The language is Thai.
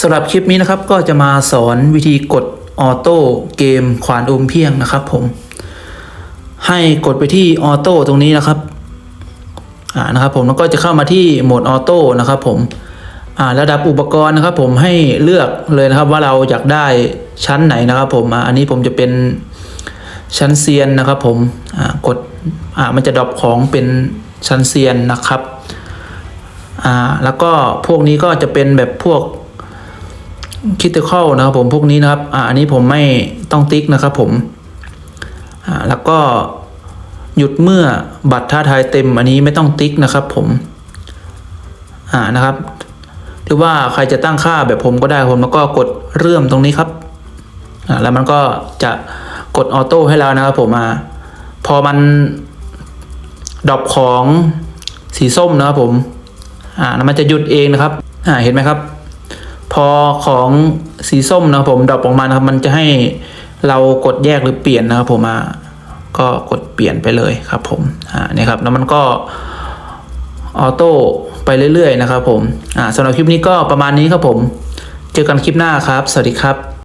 สำหรับคลิปนี้นะครับก็จะมาสอนวิธีกดออโต้เกมขวานอมเพียงนะครับผม ให้กดไปที่ออโต้ตรงนี้นะครับอ่านะครับผมแล้วก็จะเข้ามาที่โหมดออโต้นะครับผมอ่าระดับอุปกรณ์นะครับผมให้เลือกเลยนะครับว่าเราอยากได้ชั้นไหนนะครับผมอ่าอันนี้ผมจะเป็นชั้นเซียนนะครับผมอ่ากดอ่ามันจะดรอปของเป็นชั้นเซียนนะครับอ่าแล้วก็พวกนี้ก็จะเป็นแบบพวก คิดต c a l นะครับผมพวกนี้นะครับอ่าอันนี้ผมไม่ต้องติ๊กนะครับผมอ่าแล้วก็หยุดเมื่อบัตรท้าทายเต็มอันนี้ไม่ต้องติ๊กนะครับผมอ่านะครับ หรือว่าใครจะตั้งค่าแบบผมก็ได้ผมแล้วก็กดเริ่มตรงนี้ครับอ่าแล้วมันก็จะกดออโต้ให้เรานะครับผมอ่าพอมันดรอปของสีส้มนะครับผมอ่าแล้วมันจะหยุดเองนะครับอ่าเห็นไหมครับ พอของสีส้มนะครับผมดรอปออกมานะครับ มันจะให้เรากดแยกหรือเปลี่ยนนะครับผมมาก็กดเปลี่ยนไปเลยครับ ผมอ่าเนี่ยครับแล้วมันก็ออโต้ไปเรื่อยๆนะครับผมอ่าสำหรับคลิปนี้ก็ประมาณนี้ครับผม เจอกันคลิปหน้าครับ สวัสดีครับ